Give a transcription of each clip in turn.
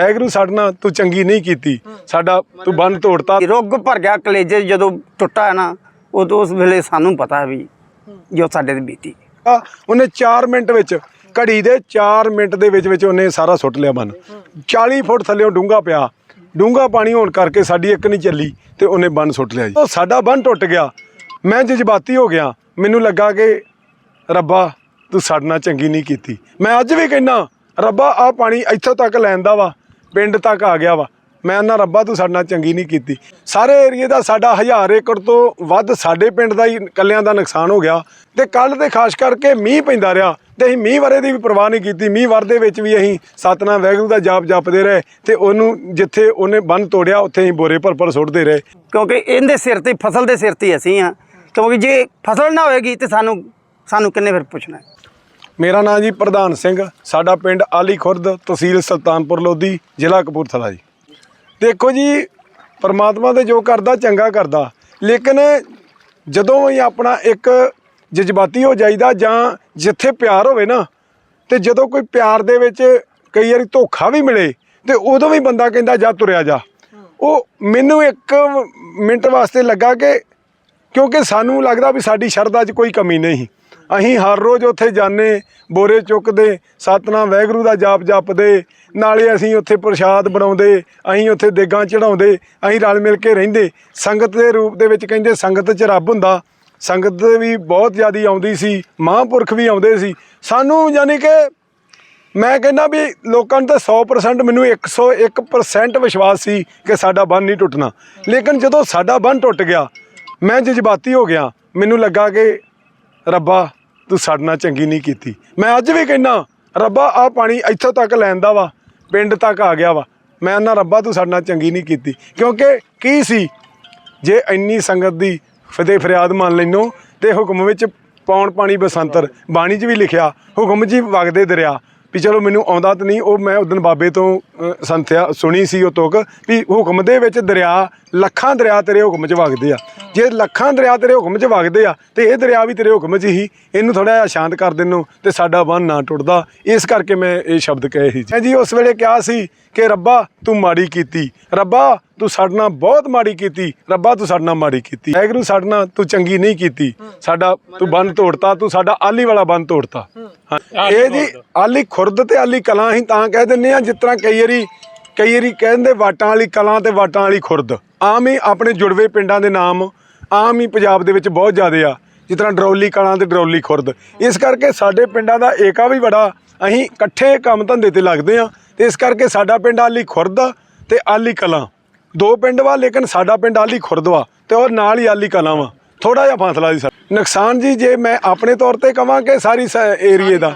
ਐਗਰੂ ਸਾਡੇ ਨਾਲ ਤੂੰ ਚੰਗੀ ਨਹੀਂ ਕੀਤੀ। ਸਾਡਾ ਤੂੰ ਬੰਨ ਤੋੜਤਾ। ਰੁੱਗ ਭਰ ਗਿਆ ਕਲੇਜੇ ਜਦੋਂ ਟੁੱਟਾ ਹੈ ਨਾ ਉਦੋਂ ਉਸ ਵੇਲੇ ਸਾਨੂੰ ਪਤਾ ਵੀ ਜੋ ਸਾਡੇ ਤੇ ਬੀਤੀ। ਉਹਨੇ 4 ਮਿੰਟ ਵਿੱਚ ਘੜੀ ਦੇ 4 ਮਿੰਟ ਦੇ ਵਿੱਚ ਵਿੱਚ ਉਹਨੇ ਸਾਰਾ ਸੁੱਟ ਲਿਆ ਬੰਨ। 40 ਫੁੱਟ ਥੱਲੇੋਂ ਡੂੰਗਾ ਪਿਆ। ਡੂੰਗਾ ਪਾਣੀ ਹੋਣ ਕਰਕੇ ਸਾਡੀ ਇੱਕ ਨਹੀਂ ਚੱਲੀ ਤੇ ਉਹਨੇ ਬੰਨ ਸੁੱਟ ਲਿਆ ਜੀ। ਉਹ ਸਾਡਾ ਬੰਨ ਟੁੱਟ ਗਿਆ। ਮੈਂ ਜਜ਼ਬਾਤੀ ਹੋ ਗਿਆ। ਮੈਨੂੰ ਲੱਗਾ ਕਿ ਰੱਬਾ ਤੂੰ ਸਾਡੇ ਨਾਲ ਚੰਗੀ ਨਹੀਂ ਕੀਤੀ। ਮੈਂ ਅੱਜ ਵੀ ਕਹਿੰਦਾ ਰੱਬਾ ਆ ਪਾਣੀ ਇੱਥੋਂ ਤੱਕ ਲੈਂਦਾ ਵਾ। ਪਿੰਡ ਤੱਕ ਆ ਗਿਆ ਵਾ। ਮੈਂ ਨਾ ਰੱਬਾ ਤੂੰ ਸਾਡੇ ਨਾਲ ਚੰਗੀ ਨਹੀਂ ਕੀਤੀ। ਸਾਰੇ ਏਰੀਏ ਦਾ ਸਾਡਾ ਹਜ਼ਾਰ ਏਕੜ ਤੋਂ ਵੱਧ ਸਾਡੇ ਪਿੰਡ ਦਾ ਹੀ ਕੱਲਿਆਂ ਦਾ ਨੁਕਸਾਨ ਹੋ ਗਿਆ। ਤੇ ਕੱਲ ਤੇ ਖਾਸ ਕਰਕੇ ਮੀਂਹ ਪੈਂਦਾ ਰਿਹਾ ਤੇ ਅਸੀਂ ਮੀਂਹ ਵਰੇ ਦੀ ਵੀ ਪਰਵਾਹ ਨਹੀਂ ਕੀਤੀ। ਮੀਂਹ ਵਰਦੇ ਵਿੱਚ ਵੀ ਅਸੀਂ ਸਤਨਾਮ ਵੈਗਰੂ ਦਾ ਜਾਪ ਜਪਦੇ ਰਹੇ ਤੇ ਉਹਨੂੰ ਜਿੱਥੇ ਉਹਨੇ ਬੰਨ ਤੋੜਿਆ, ਉੱਥੇ ਅਸੀਂ ਬੋਰੇ ਭਰ ਭਰ ਸੁੱਟਦੇ ਰਹੇ। ਕਿਉਂਕਿ ਇਹਦੇ ਸਿਰ ਤੇ, ਫਸਲ ਦੇ ਸਿਰ ਤੇ ਅਸੀਂ ਆ। ਕਿਉਂਕਿ ਜੇ ਫਸਲ ਨਾ ਹੋਏਗੀ ਤੇ ਸਾਨੂੰ ਸਾਨੂੰ ਕਿੰਨੇ ਫਿਰ ਪੁੱਛਣਾ ਮੇਰਾ ਨਾਮ ਜੀ ਪ੍ਰਧਾਨ ਸਿੰਘ, ਸਾਡਾ ਪਿੰਡ ਆਲੀ ਖੁਰਦ, ਤਹਿਸੀਲ ਸੁਲਤਾਨਪੁਰ ਲੋਧੀ, ਜ਼ਿਲ੍ਹਾ ਕਪੂਰਥਲਾ ਜੀ। ਦੇਖੋ ਜੀ, ਪਰਮਾਤਮਾ ਦੇ ਜੋ ਕਰਦਾ, ਚੰਗਾ ਕਰਦਾ। ਲੇਕਿਨ ਜਦੋਂ ਹੀ ਆਪਣਾ ਇੱਕ ਜਜ਼ਬਾਤੀ ਹੋ ਜਾਈਦਾ ਜਾਂ ਜਿੱਥੇ ਪਿਆਰ ਹੋਵੇ ਨਾ, ਤੇ ਜਦੋਂ ਕੋਈ ਪਿਆਰ ਦੇ ਵਿੱਚ ਕਈ ਵਾਰੀ ਧੋਖਾ ਵੀ ਮਿਲੇ, ਤੇ ਉਦੋਂ ਵੀ ਬੰਦਾ ਕਹਿੰਦਾ, ਜਾ ਤੁਰਿਆ ਜਾ। ਉਹ ਮੈਨੂੰ ਇੱਕ ਮਿੰਟ ਵਾਸਤੇ ਲੱਗਾ ਕਿ ਕਿਉਂਕਿ ਸਾਨੂੰ ਲੱਗਦਾ ਵੀ ਸਾਡੀ ਸ਼ਰਧਾ 'ਚ ਕੋਈ ਕਮੀ ਨਹੀਂ। ਅਸੀਂ ਹਰ ਰੋਜ਼ ਉੱਥੇ ਜਾਂਦੇ, ਬੋਰੇ ਚੁੱਕਦੇ, ਸਤਨਾਮ ਵੈਗਰੂ ਦਾ ਜਾਪ ਜਪਦੇ, ਨਾਲੇ ਅਸੀਂ ਉੱਥੇ ਪ੍ਰਸ਼ਾਦ ਬਣਾਉਂਦੇ, ਅਸੀਂ ਉੱਥੇ ਦੇਗਾਂ ਚੜਾਉਂਦੇ ਅਸੀਂ ਰਲ ਮਿਲ ਕੇ ਰਹਿੰਦੇ। ਸੰਗਤ ਦੇ ਰੂਪ ਦੇ ਵਿੱਚ ਕਹਿੰਦੇ ਸੰਗਤ 'ਚ ਰੱਬ ਹੁੰਦਾ। ਸੰਗਤ ਵੀ ਬਹੁਤ ਜ਼ਿਆਦੀ ਆਉਂਦੀ ਸੀ, ਮਹਾਂਪੁਰਖ ਵੀ ਆਉਂਦੇ ਸੀ। ਸਾਨੂੰ ਯਾਨੀ ਕਿ ਮੈਂ ਕਹਿੰਦਾ ਵੀ ਲੋਕਾਂ ਨੂੰ ਤਾਂ 100% ਮੈਨੂੰ 101% ਵਿਸ਼ਵਾਸ ਸੀ ਕਿ ਸਾਡਾ ਬੰਨ ਨਹੀਂ ਟੁੱਟਣਾ। ਲੇਕਿਨ ਜਦੋਂ ਸਾਡਾ ਬੰਨ ਟੁੱਟ ਗਿਆ, ਮੈਂ ਜਜ਼ਬਾਤੀ ਹੋ ਗਿਆ। ਮੈਨੂੰ ਲੱਗਾ ਕਿ ਰੱਬਾ ਤੂੰ ਸਾਡੇ ਨਾਲ ਚੰਗੀ ਨਹੀਂ ਕੀਤੀ। ਮੈਂ ਅੱਜ ਵੀ ਕਹਿੰਦਾ, ਰੱਬਾ ਆ ਪਾਣੀ ਇੱਥੋਂ ਤੱਕ ਲੈਂਦਾ ਵਾ, ਪਿੰਡ ਤੱਕ ਆ ਗਿਆ ਵਾ। ਮੈਂ ਨਾ ਰੱਬਾ, ਤੂੰ ਸਾਡੇ ਨਾਲ ਚੰਗੀ ਨਹੀਂ ਕੀਤੀ। ਕਿਉਂਕਿ ਕੀ ਸੀ? ਜੇ ਇੰਨੀ ਸੰਗਤ ਦੀ ਫਤਿਹ ਫਰਿਆਦ ਮੰਨ ਲੈਨੋ, ਤੇ ਹੁਕਮ ਵਿੱਚ ਪੌਣ ਪਾਣੀ ਬਸੰਤਰ, ਬਾਣੀ 'ਚ ਵੀ ਲਿਖਿਆ, ਹੁਕਮ ਜੀ ਵਗਦੇ ਦਰਿਆ। ਵੀ ਚਲੋ ਮੈਨੂੰ ਆਉਂਦਾ ਤਾਂ ਨਹੀਂ, ਉਹ ਮੈਂ ਉਦੋਂ ਬਾਬੇ ਤੋਂ ਸੰਥਿਆ ਸੁਣੀ ਸੀ ਉਹ ਤੁਕ, ਵੀ ਹੁਕਮ ਦੇ ਵਿੱਚ ਦਰਿਆ, ਲੱਖਾਂ ਦਰਿਆ ਤੇਰੇ ਹੁਕਮ 'ਚ ਵਗਦੇ ਆ। ਜੇ ਲੱਖਾਂ ਦਰਿਆ ਤੇਰੇ ਹੁਕਮ 'ਚ ਵਗਦੇ ਆ, ਤੇ ਇਹ ਦਰਿਆ ਵੀ ਤੇਰੇ ਹੁਕਮ 'ਚ ਹੀ, ਇਹਨੂੰ ਥੋੜਾ ਜਿਹਾ ਸ਼ਾਂਤ ਕਰ ਦੇਨੋ ਤੇ ਸਾਡਾ ਬੰਨ ਨਾ ਟੁੱਟਦਾ। ਇਸ ਕਰਕੇ ਮੈਂ ਇਹ ਸ਼ਬਦ ਕਹੇ ਸੀ। ਮੈਂ ਜੀ, ਉਸ ਵੇਲੇ ਕਿਹਾ ਸੀ ਕਿ ਰੱਬਾ ਤੂੰ ਮਾੜੀ ਕੀਤੀ। ਰੱਬਾ ਤੂੰ ਸਾਡੇ ਨਾਲ ਬਹੁਤ ਮਾੜੀ ਕੀਤੀ। ਰੱਬਾ ਤੂੰ ਸਾਡੇ ਨਾਲ ਮਾੜੀ ਕੀਤੀ। ਐਗਰੂ ਸਾਡੇ ਨਾਲ ਤੂੰ ਚੰਗੀ ਨਹੀਂ ਕੀਤੀ। ਸਾਡਾ ਤੂੰ ਬੰਨ ਤੋੜਤਾ ਤੂੰ ਸਾਡਾ ਆਲੀ ਵਾਲਾ ਬੰਨ ਤੋੜਤਾ। ਇਹ ਜੀ ਆਲੀ ਖੁਰਦ ਤੇ ਆਲੀ ਕਲਾਂ ਹੀ ਤਾਂ ਕਹਿ ਦਿੰਨੇ ਆ ਜਿਸ ਤਰ੍ਹਾਂ ਕਈ ਵਾਰੀ ਕਈ ਵਾਰੀ ਕਹਿੰਦੇ ਵਾਟਾਂ ਵਾਲੀ ਕਲਾਂ ਤੇ ਵਾਟਾਂ ਵਾਲੀ ਖੁਰਦ। ਆਮ ਹੀ ਆਪਣੇ ਜੁੜਵੇ ਪਿੰਡਾਂ ਦੇ ਨਾਮ ਆਮ ਹੀ ਪੰਜਾਬ ਦੇ ਵਿੱਚ ਬਹੁਤ ਜ਼ਿਆਦੇ ਆ। ਜਿਸ ਤਰ੍ਹਾਂ ਡਰੌਲੀ ਕਲਾਂ ਤੇ ਡਰੌਲੀ ਖੁਰਦ। ਇਸ ਕਰਕੇ ਸਾਡੇ ਪਿੰਡਾਂ ਦਾ ਏਕਾ ਵੀ ਬੜਾ। ਅਸੀਂ ਇਕੱਠੇ ਕੰਮ ਧੰਦੇ ਤੇ ਲੱਗਦੇ ਆ ਇਸ ਕਰਕੇ ਸਾਡਾ ਪਿੰਡ ਆਲੀ ਖੁਰਦ ਤੇ ਆਲੀ ਕਲਾਂ। ਦੋ ਪਿੰਡ ਵਾ, ਲੇਕਿਨ ਸਾਡਾ ਪਿੰਡ ਆਲੀ ਖੁਰਦ ਵਾ ਤੇ ਉਹ ਨਾਲ ਹੀ ਆਲੀ ਕਲਾਂ ਵਾ। ਥੋੜਾ ਜਿਹਾ ਫਾਸਲਾ ਜੀ ਸਰ। ਨੁਕਸਾਨ ਜੀ, ਜੇ ਮੈਂ ਆਪਣੇ ਤੌਰ ਤੇ ਕਹਾਂ ਕਿ ਸਾਰੀ ਏਰੀਏ ਦਾ,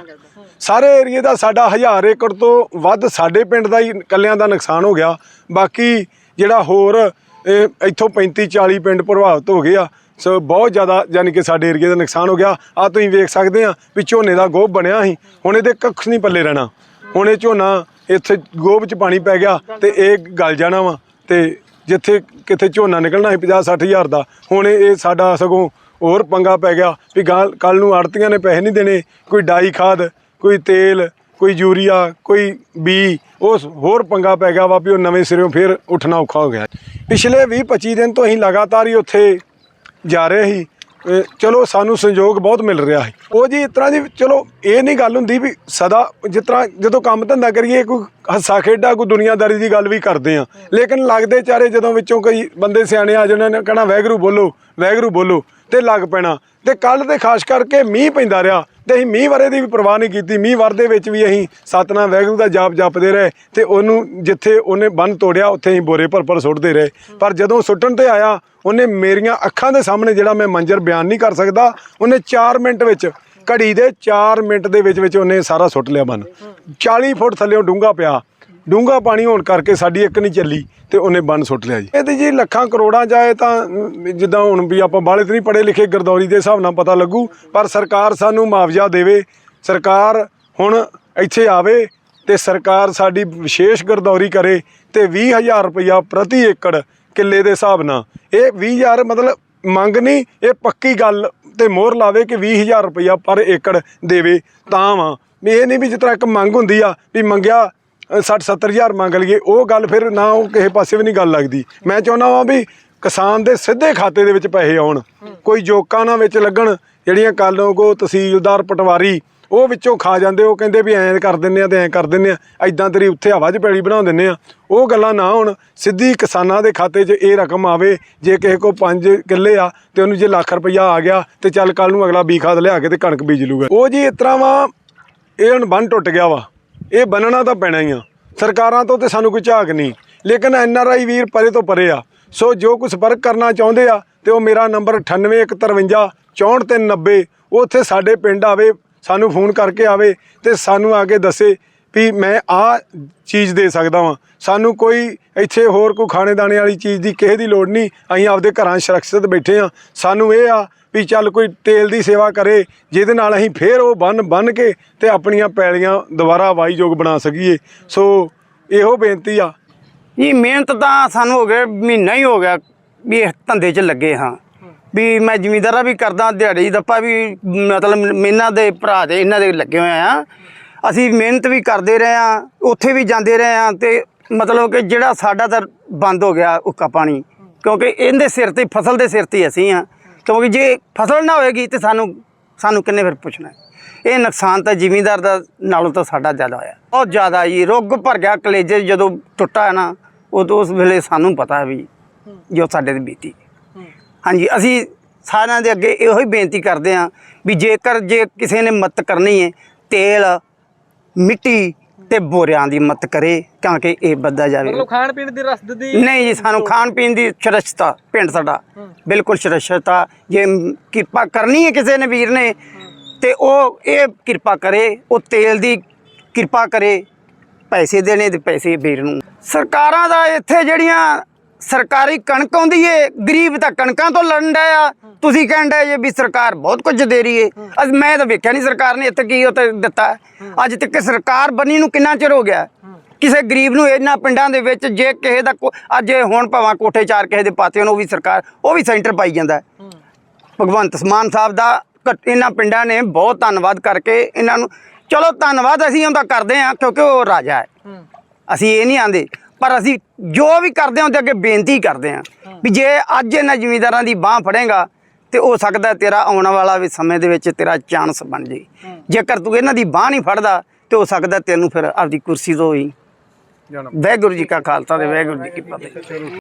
ਸਾਰੇ ਏਰੀਏ ਦਾ ਸਾਡਾ ਹਜ਼ਾਰ ਏਕੜ ਤੋਂ ਵੱਧ ਸਾਡੇ ਪਿੰਡ ਦਾ ਹੀ ਕੱਲਿਆਂ ਦਾ ਨੁਕਸਾਨ ਹੋ ਗਿਆ। ਬਾਕੀ ਜਿਹੜਾ ਹੋਰ ਇੱਥੋਂ 35 40 ਪਿੰਡ ਪ੍ਰਭਾਵਿਤ ਹੋ ਗਏ ਆ, ਸੋ ਬਹੁਤ ਜ਼ਿਆਦਾ ਯਾਨੀ ਕਿ ਸਾਡੇ ਏਰੀਏ ਦਾ ਨੁਕਸਾਨ ਹੋ ਗਿਆ। ਆ ਤੁਸੀਂ ਵੇਖ ਸਕਦੇ ਆ ਵੀ ਝੋਨੇ ਦਾ ਗੋਭ ਬਣਿਆ ਸੀ। ਹੁਣ ਇਹਦੇ ਕੱਖ ਨਹੀਂ ਪੱਲੇ ਰਹਿਣਾ। ਹੁਣ ਇਹ ਝੋਨਾ ਇੱਥੇ ਗੋਬ 'ਚ ਪਾਣੀ ਪੈ ਗਿਆ ਤੇ ਇਹ ਗਲ ਜਾਣਾ ਵਾ ਤੇ ਜਿੱਥੇ ਕਿਤੇ ਝੋਨਾ ਨਿਕਲਣਾ ਸੀ 50 60 ਹਜ਼ਾਰ ਦਾ, ਹੁਣ ਇਹ ਸਾਡਾ ਸਗੋਂ ਹੋਰ ਪੰਗਾ ਪੈ ਗਿਆ ਵੀ ਕੱਲ ਨੂੰ ਆੜਤੀਆਂ ਨੇ ਪੈਸੇ ਨਹੀਂ ਦੇਣੇ, ਕੋਈ ਡਾਈ ਖਾਦ, ਕੋਈ ਤੇਲ, ਕੋਈ ਯੂਰੀਆ, ਕੋਈ ਬੀ, ਉਸ ਹੋਰ ਪੰਗਾ ਪੈ ਗਿਆ ਵਾ ਵੀ ਉਹ ਨਵੇਂ ਸਿਰੋਂ ਫਿਰ ਉੱਠਣਾ ਔਖਾ ਹੋ ਗਿਆ। ਪਿਛਲੇ 20 25 ਦਿਨ ਤੋਂ ਅਸੀਂ ਲਗਾਤਾਰ ਹੀ ਉੱਥੇ ਜਾ ਰਹੇ ਸੀ। ਚਲੋ ਸਾਨੂੰ ਸੰਯੋਗ ਬਹੁਤ ਮਿਲ ਰਿਹਾ ਹੈ। ਉਹ ਜੀ ਇਸ ਤਰ੍ਹਾਂ ਦੀ ਚਲੋ ਇਹ ਨਹੀਂ ਗੱਲ ਹੁੰਦੀ ਵੀ ਸਦਾ ਜਿਸ ਤਰ੍ਹਾਂ ਜਦੋਂ ਕੰਮ ਧੰਦਾ ਕਰੀਏ, ਕੋਈ ਹੱਸਾ ਖੇਡਾ, ਕੋਈ ਦੁਨੀਆਦਾਰੀ ਦੀ ਗੱਲ ਵੀ ਕਰਦੇ ਆ ਲੇਕਿਨ ਲੱਗਦੇ ਚਾਰੇ ਜਦੋਂ ਵਿੱਚੋਂ ਕਈ ਬੰਦੇ ਸਿਆਣੇ ਆ ਜਾਣਾ ਨੇ ਕਹਿਣਾ ਵੈਗਰੂ ਬੋਲੋ ਵੈਗਰੂ ਬੋਲੋ, ਤੇ ਲੱਗ ਪੈਣਾ। ਤੇ ਕੱਲ ਤੇ ਖਾਸ ਕਰਕੇ ਮੀਂਹ ਪੈਂਦਾ ਰਿਹਾ। ਤੇ ਅਸੀਂ ਮੀਂਹ ਵਰੇ ਦੀ ਵੀ ਪਰਵਾਹ ਨਹੀਂ ਕੀਤੀ। ਮੀਂਹ ਵਰ ਦੇ ਵਿੱਚ ਵੀ ਅਸੀਂ ਸਤਨਾਮ ਵੈਗਰੂ ਦਾ ਜਾਪ ਜਪਦੇ ਰਹੇ ਤੇ ਉਹਨੂੰ ਜਿੱਥੇ ਉਹਨੇ ਬੰਨ ਤੋੜਿਆ, ਉੱਥੇ ਅਸੀਂ ਬੋਰੇ ਭਰ ਭਰ ਸੁੱਟਦੇ ਰਹੇ। ਪਰ ਜਦੋਂ ਸੁੱਟਣ ਤੇ ਆਇਆ, ਉਹਨੇ ਮੇਰੀਆਂ ਅੱਖਾਂ ਦੇ ਸਾਹਮਣੇ ਜਿਹੜਾ ਮੈਂ ਮੰਜ਼ਰ ਬਿਆਨ ਨਹੀਂ ਕਰ ਸਕਦਾ, ਉਹਨੇ 4 ਮਿੰਟ ਵਿੱਚ, ਘੜੀ ਦੇ 4 ਮਿੰਟ ਦੇ ਵਿੱਚ ਵਿੱਚ ਉਹਨੇ ਸਾਰਾ ਸੁੱਟ ਲਿਆ ਬੰਨ। 40 ਫੁੱਟ ਥੱਲੇੋਂ ਡੂੰਗਾ ਪਿਆ। ਡੂੰਗਾ ਪਾਣੀ ਹੋਣ ਕਰਕੇ ਸਾਡੀ ਇੱਕ ਨਹੀਂ ਚੱਲੀ ਤੇ ਉਹਨੇ ਬੰਨ ਸੁੱਟ ਲਿਆ ਜੀ। ਇਹ ਤੇ ਜੀ ਲੱਖਾਂ ਕਰੋੜਾਂ ਜਾਏ ਤਾਂ ਜਿੱਦਾਂ ਹੁਣ ਵੀ ਆਪਾਂ ਬਾਲੇ ਤੇ ਨਹੀਂ ਪੜੇ ਲਿਖੇ ਗਰਦੌਰੀ ਦੇ ਹਿਸਾਬ ਨਾਲ ਪਤਾ ਲੱਗੂ, ਪਰ ਸਰਕਾਰ ਸਾਨੂੰ ਮੁਆਵਜ਼ਾ ਦੇਵੇ, ਸਰਕਾਰ ਹੁਣ ਇੱਥੇ ਆਵੇ ਤੇ ਸਰਕਾਰ ਸਾਡੀ ਵਿਸ਼ੇਸ਼ ਗਰਦੌਰੀ ਕਰੇ ਤੇ 20000 ਰੁਪਇਆ ਪ੍ਰਤੀ ਏਕੜ ਕਿੱਲੇ ਦੇ ਹਿਸਾਬ ਨਾਲ। ਇਹ 20000 ਮਤਲਬ ਮੰਗ ਨਹੀਂ, ਇਹ ਪੱਕੀ ਗੱਲ ਤੇ ਮੋਹਰ ਲਾਵੇ ਕਿ 20000 ਰੁਪਇਆ ਪਰ ਏਕੜ ਦੇਵੇ ਤਾਂ ਵਾ। ਵੀ ਇਹ ਨਹੀਂ ਵੀ ਜਿਸ ਤਰ੍ਹਾਂ ਇੱਕ ਮੰਗ ਹੁੰਦੀ ਆ ਵੀ ਮੰਗਿਆ 60 70000 ਮੰਗ ਲਈਏ, ਉਹ ਗੱਲ ਫਿਰ ਨਾ ਉਹ ਕਿਸੇ ਪਾਸੇ ਵੀ ਨਹੀਂ ਗੱਲ ਲੱਗਦੀ। ਮੈਂ ਚਾਹੁੰਦਾ ਵਾਂ ਵੀ ਕਿਸਾਨ ਦੇ ਸਿੱਧੇ ਖਾਤੇ ਦੇ ਵਿੱਚ ਪੈਸੇ ਆਉਣ, ਕੋਈ ਜੋਕਾਂ ਨਾ ਵਿੱਚ ਲੱਗਣ, ਜਿਹੜੀਆਂ ਕੱਲ ਨੂੰ ਕੋ ਤਹਿਸੀਲਦਾਰ ਪਟਵਾਰੀ, ਉਹ ਵਿੱਚੋਂ ਖਾ ਜਾਂਦੇ, ਉਹ ਕਹਿੰਦੇ ਵੀ ਐਂ ਕਰ ਦਿੰਨੇ ਆ ਤੇ ਐਂ ਕਰ ਦਿੰਨੇ ਆ ਐਦਾਂ ਤੇਰੀ ਉੱਥੇ ਹਵਾ 'ਚ ਪੈਲੀ ਬਣਾ ਦਿੰਨੇ ਆ। ਉਹ ਗੱਲਾਂ ਨਾ ਹੋਣ, ਸਿੱਧੀ ਕਿਸਾਨਾਂ ਦੇ ਖਾਤੇ 'ਚ ਇਹ ਰਕਮ ਆਵੇ, ਜੇ ਕਿਸੇ ਕੋ 5 ਕਿੱਲੇ ਆ ਤੇ ਉਹਨੂੰ ਜੇ ਲੱਖ ਰੁਪਈਆ ਆ ਗਿਆ ਤੇ ਚੱਲ ਕੱਲ ਨੂੰ ਅਗਲਾ ਬੀ ਖਾਦ ਲਿਆ ਕੇ ਤੇ ਕਣਕ ਬੀਜ ਲੂਗਾ। ਉਹ ਜੀ ਇਸ ਤਰ੍ਹਾਂ ਵਾ, ਇਹ ਹੁਣ ਬੰਨ ਟੁੱਟ ਗਿਆ ਵਾ। ਇਹ ਬਣਨਾ ਤਾਂ ਪੈਣਾ ਹੀ ਆ। ਸਰਕਾਰਾਂ ਤੋਂ ਤੇ ਸਾਨੂੰ ਕੋਈ ਝਾਕ ਨਹੀਂ। ਲੇਕਿਨ ਐਨ ਆਰ ਆਈ ਵੀਰ ਪਰੇ ਤੋਂ ਪਰੇ ਆ। ਸੋ ਜੋ ਕੁਝ ਸੰਪਰਕ ਕਰਨਾ ਚਾਹੁੰਦੇ ਆ, ਤੇ ਉਹ ਮੇਰਾ ਨੰਬਰ 9815 64390 ਉਹ ਉੱਥੇ ਸਾਡੇ ਪਿੰਡ ਆਵੇ, ਸਾਨੂੰ ਫੋਨ ਕਰਕੇ ਆਵੇ ਤੇ ਸਾਨੂੰ ਆ ਕੇ ਦੱਸੇ ਵੀ ਮੈਂ ਆ ਚੀਜ਼ ਦੇ ਸਕਦਾ ਵਾਂ। ਸਾਨੂੰ ਕੋਈ ਇੱਥੇ ਹੋਰ ਕੋਈ ਖਾਣੇ ਦਾਣੇ ਵਾਲੀ ਚੀਜ਼ ਦੀ ਕਿਸੇ ਦੀ ਲੋੜ ਨਹੀਂ। ਅਸੀਂ ਆਪਦੇ ਘਰਾਂ ਸੁਰੱਖਿਅਤ ਬੈਠੇ ਆ। ਸਾਨੂੰ ਇਹ ਆ ਵੀ ਚੱਲ ਕੋਈ ਤੇਲ ਦੀ ਸੇਵਾ ਕਰੇ, ਜਿਹਦੇ ਨਾਲ ਅਸੀਂ ਫੇਰ ਉਹ ਬੰਨ ਬੰਨ ਕੇ ਤੇ ਆਪਣੀਆਂ ਪੈਲੀਆਂ ਦੁਬਾਰਾ ਵਾਈਯੋਗ ਬਣਾ ਸਕੀਏ। ਸੋ ਇਹੋ ਬੇਨਤੀ ਆ। ਜੀ, ਮਿਹਨਤ ਤਾਂ ਸਾਨੂੰ ਹੋ ਗਿਆ, ਮਹੀਨਾ ਹੀ ਹੋ ਗਿਆ ਵੀ ਇਸ ਧੰਦੇ 'ਚ ਲੱਗੇ ਹਾਂ। ਵੀ ਮੈਂ ਜ਼ਿਮੀਂਦਾਰਾ ਵੀ ਕਰਦਾ, ਦਿਹਾੜੀ ਦੱਪਾ ਵੀ, ਮਤਲਬ ਇਹਨਾਂ ਦੇ ਭਰਾ ਦੇ, ਇਹਨਾਂ ਦੇ ਲੱਗੇ ਹੋਏ ਆ ਅਸੀਂ ਮਿਹਨਤ ਵੀ ਕਰਦੇ ਰਹੇ ਆ ਉੱਥੇ ਵੀ ਜਾਂਦੇ ਰਹੇ ਆ ਤੇ ਮਤਲਬ ਕਿ ਜਿਹੜਾ ਸਾਡਾ ਤਾਂ ਬੰਦ ਹੋ ਗਿਆ ਉੱਕਾ ਪਾਣੀ, ਕਿਉਂਕਿ ਇਹਦੇ ਸਿਰ ਤੇ, ਫਸਲ ਦੇ ਸਿਰ ਤੇ ਅਸੀਂ ਆ ਕਿਉਂਕਿ ਜੇ ਫਸਲ ਨਾ ਹੋਏਗੀ ਤੇ ਸਾਨੂੰ ਸਾਨੂੰ ਕਿੰਨੇ ਫਿਰ ਪੁੱਛਣਾ ਹੈ? ਇਹ ਨੁਕਸਾਨ ਤਾਂ ਜ਼ਿਮੀਂਦਾਰ ਦਾ ਨਾਲੋਂ ਤਾਂ ਸਾਡਾ ਜ਼ਿਆਦਾ ਹੋਇਆ। ਬਹੁਤ ਜ਼ਿਆਦਾ ਜੀ ਰੁੱਗ ਭਰ ਗਿਆ ਕਲੇਜੇ ਜਦੋਂ ਟੁੱਟਾ ਨਾ ਉਦੋਂ ਉਸ ਵੇਲੇ ਸਾਨੂੰ ਪਤਾ ਵੀ ਜੋ ਸਾਡੇ ਤੇ ਬੀਤੀ। ਹਾਂਜੀ ਅਸੀਂ ਸਾਰਿਆਂ ਦੇ ਅੱਗੇ ਇਹੋ ਹੀ ਬੇਨਤੀ ਕਰਦੇ ਹਾਂ ਵੀ ਜੇਕਰ ਜੇ ਕਿਸੇ ਨੇ ਮਦਦ ਕਰਨੀ ਹੈ ਤੇਲ ਮਿੱਟੀ ਤੇ ਬੋਰਿਆਂ ਦੀ ਮਦਦ ਕਰੇ ਕਿਉਂਕਿ ਇਹ ਵੱਧਦਾ ਜਾਵੇ। ਮਤਲਬ ਖਾਣ ਪੀਣ ਦੀ ਰਸਦ ਦੀ ਨਹੀਂ ਜੀ ਸਾਨੂੰ ਖਾਣ ਪੀਣ ਦੀ ਸੁਰੱਖਿਅਤਾ ਪਿੰਡ ਸਾਡਾ। ਬਿਲਕੁਲ ਸੁਰੱਖਿਅਤਾ ਜੇ ਕਿਰਪਾ ਕਰਨੀ ਹੈ ਕਿਸੇ ਨੇ ਵੀਰ ਨੇ ਤੇ ਉਹ ਇਹ ਕਿਰਪਾ ਕਰੇ ਉਹ ਤੇਲ ਦੀ ਕਿਰਪਾ ਕਰੇ ਪੈਸੇ ਦੇਣੇ ਤੇ ਪੈਸੇ ਵੀਰ ਨੂੰ। ਸਰਕਾਰਾਂ ਦਾ ਇੱਥੇ ਜਿਹੜੀਆਂ ਸਰਕਾਰੀ ਕਣਕ ਆਉਂਦੀ ਏ ਗਰੀਬ ਤਾਂ ਕਣਕਾਂ ਤੋਂ ਲੜਨ ਆ। ਤੁਸੀਂ ਡਏ ਜੇ ਵੀ ਸਰਕਾਰ ਬਹੁਤ ਕੁਝ ਦੇ ਰਹੀ ਏ। ਅੱਜ ਮੈਂ ਤਾਂ ਵੇਖਿਆ ਨਹੀਂ ਸਰਕਾਰ ਨੇ ਇੱਥੇ ਕੀ ਉੱਤੇ ਦਿੱਤਾ। ਅੱਜ ਤੱਕ ਸਰਕਾਰ ਬਣੀ ਨੂੰ ਕਿੰਨਾ ਚਿਰ ਹੋ ਗਿਆ? ਕਿਸੇ ਗਰੀਬ ਨੂੰ ਇਹਨਾਂ ਪਿੰਡਾਂ ਦੇ ਵਿੱਚ ਜੇ ਕਿਸੇ ਦਾ ਅੱਜ ਹੁਣ ਭਾਵਾਂ ਕੋਠੇ ਚਾਰ ਕਿਸੇ ਦੇ ਪਾਤੇ ਉਹ ਵੀ ਸਰਕਾਰ ਉਹ ਵੀ ਸੈਂਟਰ ਪਾਈ ਜਾਂਦਾ। ਭਗਵੰਤ ਮਾਨ ਸਾਹਿਬ ਦਾ ਇਹਨਾਂ ਪਿੰਡਾਂ ਨੇ ਬਹੁਤ ਧੰਨਵਾਦ ਕਰਕੇ ਇਹਨਾਂ ਨੂੰ ਚਲੋ ਧੰਨਵਾਦ ਅਸੀਂ ਉਹਦਾ ਕਰਦੇ ਹਾਂ ਕਿਉਂਕਿ ਉਹ ਰਾਜਾ ਹੈ। ਅਸੀਂ ਇਹ ਨਹੀਂ ਆਂਦੇ। ਪਰ ਅਸੀਂ ਜੋ ਵੀ ਕਰਦੇ ਹਾਂ ਉਹਦੇ ਅੱਗੇ ਬੇਨਤੀ ਕਰਦੇ ਹਾਂ। ਵੀ ਜੇ ਅੱਜ ਇਹਨਾਂ ਜ਼ਿਮੀਂਦਾਰਾਂ ਦੀ ਬਾਹ ਫੜੇਗਾ ਤੇ ਹੋ ਸਕਦਾ ਤੇਰਾ ਆਉਣ ਵਾਲਾ ਵੀ ਸਮੇਂ ਦੇ ਵਿੱਚ ਤੇਰਾ ਚਾਂਸ ਬਣ ਜੇ। ਜੇਕਰ ਤੂੰ ਇਹਨਾਂ ਦੀ ਬਾਹ ਨਹੀਂ ਫੜਦਾ ਤੇ ਹੋ ਸਕਦਾ ਤੈਨੂੰ ਫਿਰ ਆਪਦੀ ਕੁਰਸੀ ਤੋਂ ਹੀ। ਵਾਹਿਗੁਰੂ ਜੀ ਕਾ ਖਾਲਸਾ ਤੇ ਵਾਹਿਗੁਰੂ ਜੀ ਕੀ ਫਤਿਹ।